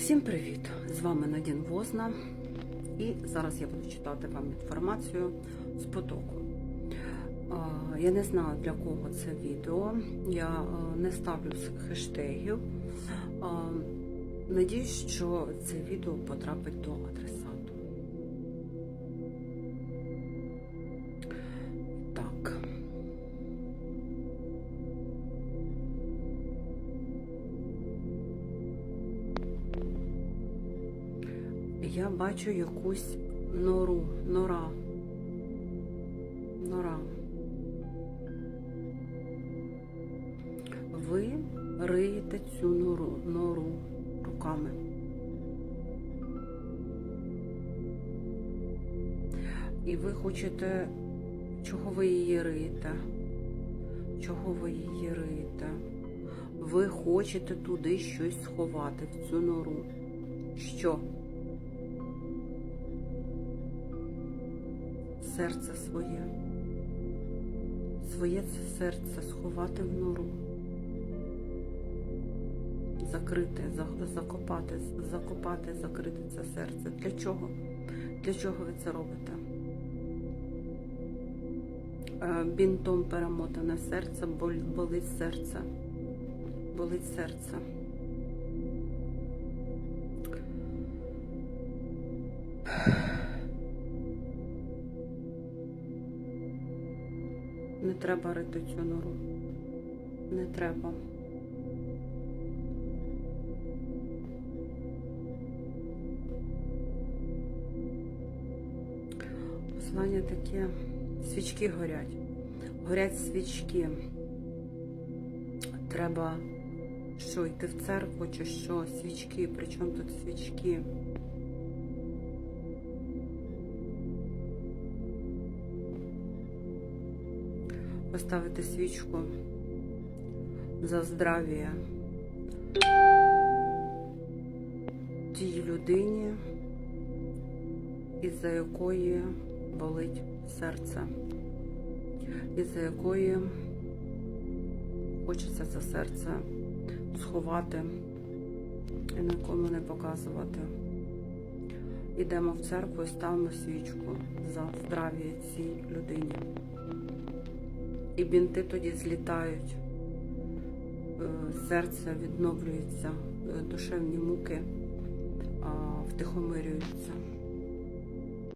Всім привіт! З вами Надін Возна. І зараз я буду читати вам інформацію з потоку. Я не знаю для кого це відео. Я не ставлю хештегів. Надіюсь, що це відео потрапить до адресату. Я бачу якусь нору, нора. Нора. Ви риєте цю нору, нору руками. І ви хочете, чого ви її риєте? Чого ви її риєте? Ви хочете туди щось сховати, в цю нору. Що? Серце своє, своє це серце сховати в нору, закрити, закопати, закопати, закрити це серце. Для чого? Для чого ви це робите? Е, Бінтом перемотане серце, болить серце, болить серце. Не треба рити цю нору. Не треба. Послання таке. Свічки горять. Горять свічки. Треба що, йти в церкву чи що? Свічки. Причому тут свічки? Поставити свічку за здрав'я тій людині, із-за якої болить серце, із-за якої хочеться це серце сховати і нікому не показувати. Йдемо в церкву і ставимо свічку за здрав'я цій людині. І бінти тоді злітають, е, серце відновлюється, е, душевні муки втихомирюються.